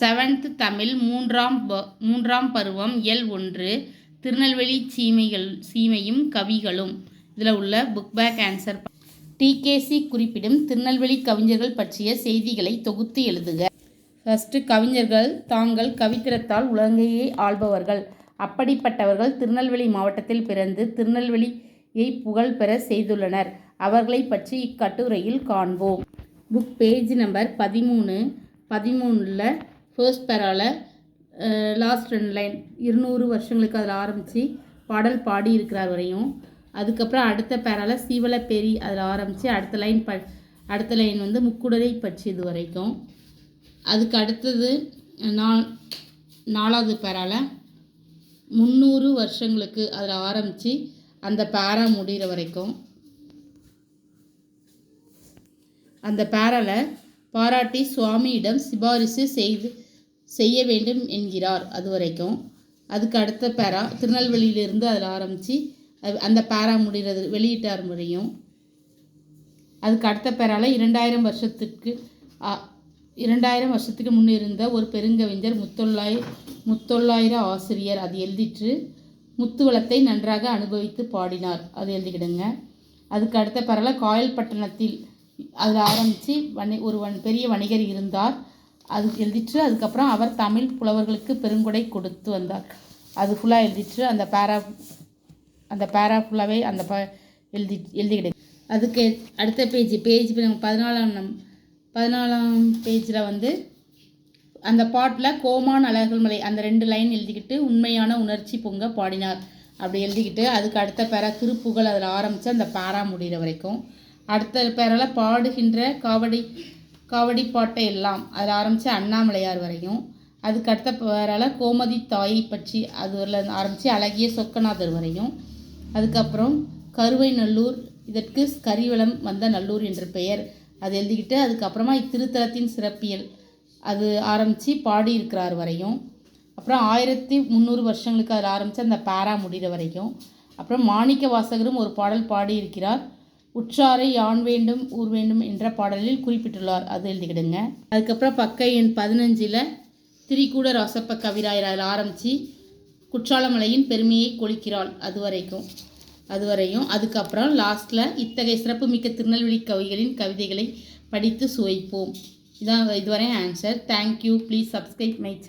Seventh Tamil மூன்றாம் ப- மூன்றாம் பருவம் எல் ஒன்று திருநெல்வேலி சீமைகள் சீமையும் கவிகளும். இதில் உள்ள புக் பேக் ஆன்சர் டிகேசி குறிப்பிடும் திருநெல்வேலி கவிஞர்கள் பற்றிய செய்திகளை தொகுத்து எழுதுக. ஃபஸ்ட்டு கவிஞர்கள் தாங்கள் கவித்திறத்தால் உலகையே ஆள்பவர்கள். அப்படிப்பட்டவர்கள் திருநெல்வேலி மாவட்டத்தில் பிறந்து திருநெல்வேலியை புகழ் பெற செய்துள்ளனர். அவர்களை பற்றி இக்கட்டுரையில் காண்போம். புக் பேஜ் நம்பர் பதிமூணு பதிமூணில் ஃபர்ஸ்ட் பேரால் லாஸ்ட் ரெண்டு லைன் இருநூறு வருஷங்களுக்கு அதில் ஆரம்பித்து பாடல் பாடி இருக்கிறார் வரையும். அதுக்கப்புறம் அடுத்த பேரால் சீவல பெரி அதில் ஆரம்பித்து அடுத்த லைன் ப அடுத்த லைன் வந்து முக்குடரை பற்றியது வரைக்கும். அதுக்கு அடுத்தது நா நாலாவது பேரால் முந்நூறு வருஷங்களுக்கு அதில் ஆரம்பித்து அந்த பேரா முடிகிற வரைக்கும். அந்த பேரால பாராட்டி சுவாமியிடம் சிபாரிசு செய்து செய்ய வேண்டும் என்கிறார் அது வரைக்கும் அதுக்கு அடுத்த பேரா திருநெல்வேலியிலிருந்து அதில் ஆரம்பித்து அந்த பேரா முடிகிறது வெளியிட்டார் முறையும். அதுக்கு அடுத்த பேரால் இரண்டாயிரம் வருஷத்துக்கு இரண்டாயிரம் வருஷத்துக்கு முன்னிருந்த ஒரு பெருங்கவிஞர் முத்தொள்ளாய் முத்தொள்ளாயிர ஆசிரியர் அது எழுதிற்று. முத்துவளத்தை நன்றாக அனுபவித்து பாடினார் அது எழுதிக்கிடுங்க. அதுக்கு அடுத்த பேரால காயல்பட்டணத்தில் அதில் ஆரம்பித்து வணி ஒரு வன் பெரிய வணிகர் இருந்தார். அது எழுதிட்டு அதுக்கப்புறம் அவர் தமிழ் புலவர்களுக்கு பெருங்கொடை கொடுத்து வந்தார். அது ஃபுல்லாக எழுதிட்டு அந்த பேரா அந்த பேரா ஃபுல்லாகவே அந்த ப எழுதி எழுதிக்கிட்டு அதுக்கு அடுத்த பேஜ் பேஜ் பதினாலாம் நம் பதினாலாம் பேஜில் வந்து அந்த பாட்டில் கோமான் அழகல் மலை அந்த ரெண்டு லைன் எழுதிக்கிட்டு உண்மையான உணர்ச்சி பொங்க பாடினார். அப்படி எழுதிக்கிட்டு அதுக்கு அடுத்த பேரா திருப்புகழ் அதில் ஆரம்பித்து அந்த பேரா முடிகிற வரைக்கும். அடுத்த பேரால பாடுகின்ற காவடி காவடி பாட்டை எல்லாம் அதில் ஆரம்பித்து அண்ணாமலையார் வரையும் அதுக்கு அடுத்த கோமதி தாயை பற்றி அதுல ஆரம்பித்து அழகிய சொக்கநாதர் வரையும் அதுக்கப்புறம் கருவை நல்லூர் இதற்கு கரிவலம் வந்த நல்லூர் என்ற பெயர் அது எழுதிக்கிட்டு அதுக்கப்புறமா இத்திருத்தலத்தின் சிறப்பியல் அது ஆரம்பித்து பாடியிருக்கிறார் வரையும் அப்புறம் ஆயிரத்தி முந்நூறு வருஷங்களுக்கு அதில் ஆரம்பித்து அந்த பேரா முடிகிற வரைக்கும் அப்புறம் மாணிக்க வாசகரும் ஒரு பாடல் பாடியிருக்கிறார் உற்றாரை யான் வேண்டும் ஊர் வேண்டும் என்ற பாடலில் குறிப்பிட்டுள்ளார். அது எழுதிக்கிடுங்க. அதுக்கப்புறம் பக்க எண் பதினஞ்சில் திரிகூட ராசப்ப கவிராயர் ஆரம்பித்து குற்றாலமலையின் பெருமையை கொளிக்கிறாள் அது வரைக்கும் அதுக்கப்புறம் லாஸ்ட்டில் இத்தகைய சிறப்புமிக்க திருநெல்வேலி கவிகளின் கவிதைகளை படித்து சுவைப்போம். இதான் இதுவரை answer. Thank you please subscribe my channel